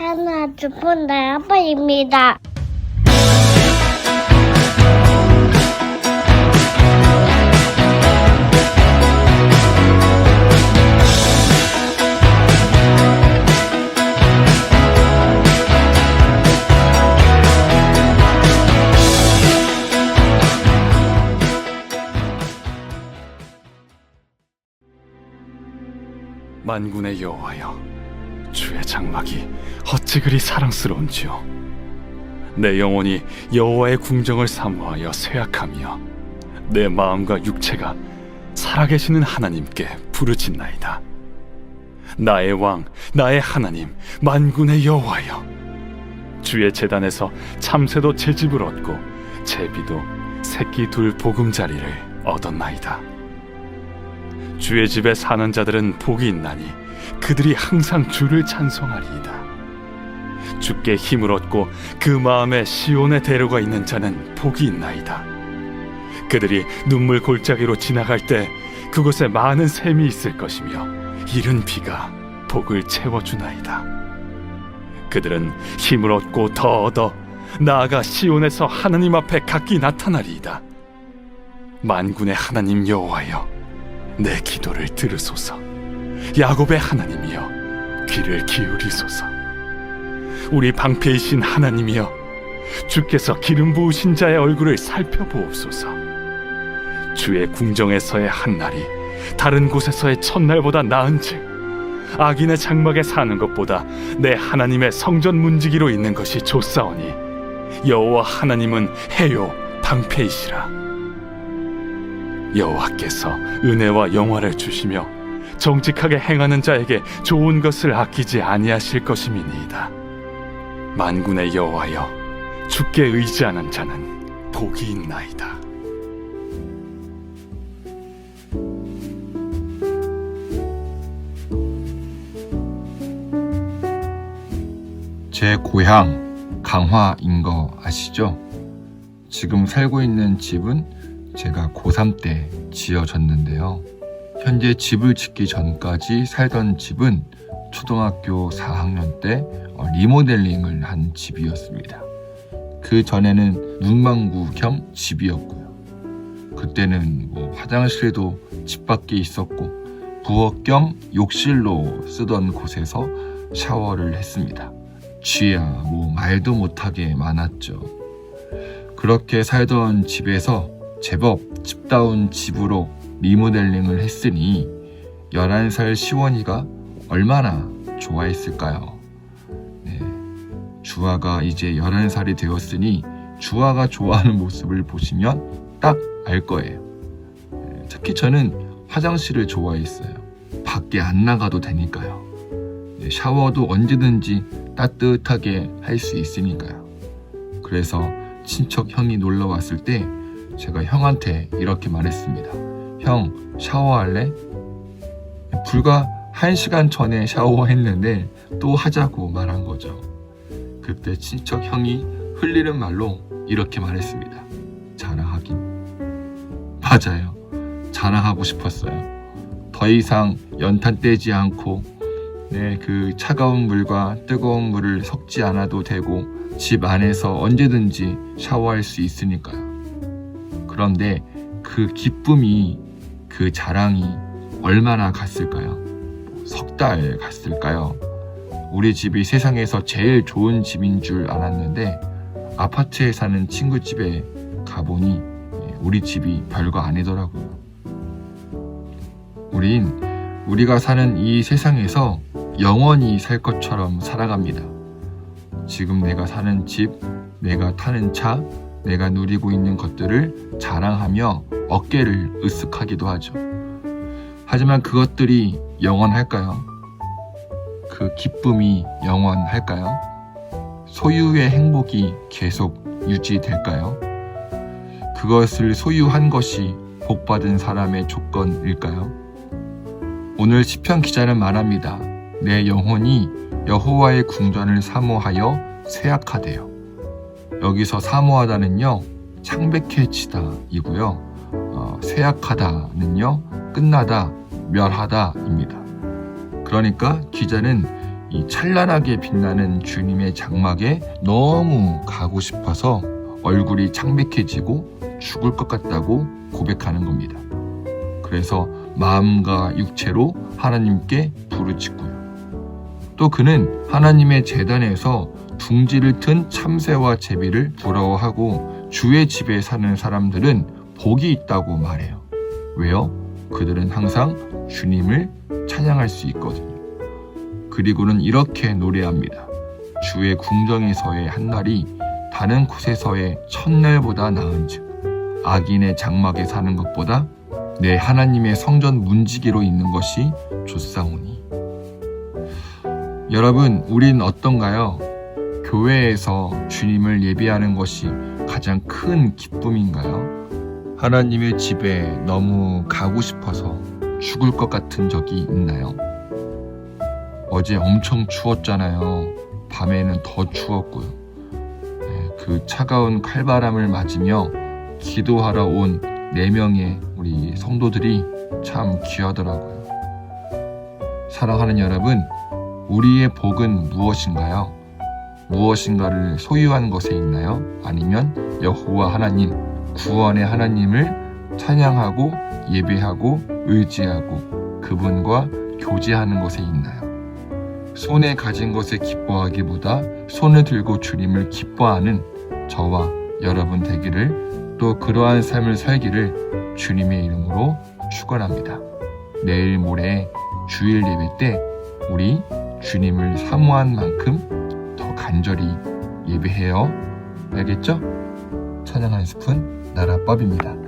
하나, 두 번, 네, 아빠입니다. 만군의 여호와여 주의 장막이 어찌 그리 사랑스러운지요? 내 영혼이 여호와의 궁정을 사모하여 쇠약하며 내 마음과 육체가 살아계시는 하나님께 부르짖나이다. 나의 왕 나의 하나님 만군의 여호와여. 주의 재단에서 참새도 제 집을 얻고 제비도 새끼 둘 보금자리를 얻었나이다 주의 집에 사는 자들은 복이 있나니 그들이 항상 주를 찬송하리이다. 주께 힘을 얻고 그 마음에 시온의 대로가 있는 자는 복이 있나이다. 그들이 눈물 골짜기로 지나갈 때 그곳에 많은 샘이 있을 것이며 이른 비가 복을 채워주나이다. 그들은 힘을 얻고 더 얻어 나아가 시온에서 하나님 앞에 각기 나타나리이다. 만군의 하나님 여호와여 내 기도를 들으소서. 야곱의 하나님이여 귀를 기울이소서. 우리 방패이신 하나님이여 주께서 기름 부으신 자의 얼굴을 살펴보옵소서. 주의 궁정에서의 한 날이 다른 곳에서의 첫날보다 나은즉 악인의 장막에 사는 것보다 내 하나님의 성전 문지기로 있는 것이 좋사오니 여호와 하나님은 해요 방패이시라 여호와께서 은혜와 영화를 주시며 정직하게 행하는 자에게 좋은 것을 아끼지 아니하실 것임이니이다. 만군의 여호와여, 주께 의지하는 자는 복이 있나이다. 제 고향 강화인 거 아시죠? 지금 살고 있는 집은 제가 고3 때 지어졌는데요. 현재 집을 짓기 전까지 살던 집은 초등학교 4학년 때 어, 리모델링을 한 집이었습니다. 그 전에는 문방구 겸 집이었고요. 그때는 뭐 화장실도 집 밖에 있었고 부엌 겸 욕실로 쓰던 곳에서 샤워를 했습니다. 쥐야 뭐 말도 못하게 많았죠. 그렇게 살던 집에서 제법 집다운 집으로 리모델링을 했으니 11살 시원이가 얼마나 좋아했을까요? 네. 주아가 이제 11살이 되었으니 주아가 좋아하는 모습을 보시면 딱 알 거예요. 네, 특히 저는 화장실을 좋아했어요. 밖에 안 나가도 되니까요. 네, 샤워도 언제든지 따뜻하게 할 수 있으니까요. 그래서 친척 형이 놀러 왔을 때 제가 형한테 이렇게 말했습니다. 형, 샤워할래? 불과 1시간 전에 샤워했는데 또 하자고 말한 거죠. 그때 친척 형이 흘리는 말로 이렇게 말했습니다. 자랑하긴. 맞아요. 자랑하고 싶었어요. 더 이상 연탄 떼지 않고 네, 그 차가운 물과 뜨거운 물을 섞지 않아도 되고 집 안에서 언제든지 샤워할 수 있으니까요. 그런데 그 기쁨이 그 자랑이 얼마나 갔을까요? 석 달 갔을까요? 우리 집이 세상에서 제일 좋은 집인 줄 알았는데 아파트에 사는 친구 집에 가보니 예, 우리 집이 별거 아니더라고요. 우린 우리가 사는 이 세상에서 영원히 살 것처럼 살아갑니다. 지금 내가 사는 집, 내가 타는 차, 내가 누리고 있는 것들을 자랑하며 어깨를 으쓱하기도 하죠. 하지만 그것들이 영원할까요? 그 기쁨이 영원할까요? 소유의 행복이 계속 유지될까요? 그것을 소유한 것이 복받은 사람의 조건일까요? 오늘 시편 기자는 말합니다. 내 영혼이 여호와의 궁전을 사모하여 쇠약하대요. 여기서 사모하다는요 창백해지다이고요 어, 쇠약하다는요 끝나다 멸하다입니다. 그러니까 기자는 이 찬란하게 빛나는 주님의 장막에 너무 가고 싶어서 얼굴이 창백해지고 죽을 것 같다고 고백하는 겁니다. 그래서 마음과 육체로 하나님께 부르짖고요. 또 그는 하나님의 재단에서 둥지를 튼 참새와 제비를 부러워하고 주의 집에 사는 사람들은 복이 있다고 말해요. 왜요? 그들은 항상 주님을 찬양할 수 있거든요. 그리고는 이렇게 노래합니다. 주의 궁정에서의 한날이 다른 곳에서의 첫날보다 나은즉 악인의 장막에 사는 것보다 내 하나님의 성전 문지기로 있는 것이 좋사오니. 여러분, 우린 어떤가요? 교회에서 주님을 예배하는 것이 가장 큰 기쁨인가요? 하나님의 집에 너무 가고 싶어서 죽을 것 같은 적이 있나요? 어제 엄청 추웠잖아요. 밤에는 더 추웠고요. 네, 그 차가운 칼바람을 맞으며 기도하러 온네 명의 우리 성도들이 참 귀하더라고요. 사랑하는 여러분, 우리의 복은 무엇인가요? 무엇인가를 소유한 것에 있나요? 아니면 여호와 하나님, 구원의 하나님을 찬양하고 예배하고 의지하고 그분과 교제하는 것에 있나요? 손에 가진 것에 기뻐하기보다 손을 들고 주님을 기뻐하는 저와 여러분 되기를 또 그러한 삶을 살기를 주님의 이름으로 축원합니다. 내일 모레 주일 예배 때 우리 주님을 사모한 만큼 더 간절히 예배해요. 알겠죠? 찬양 한 스푼 나라법입니다.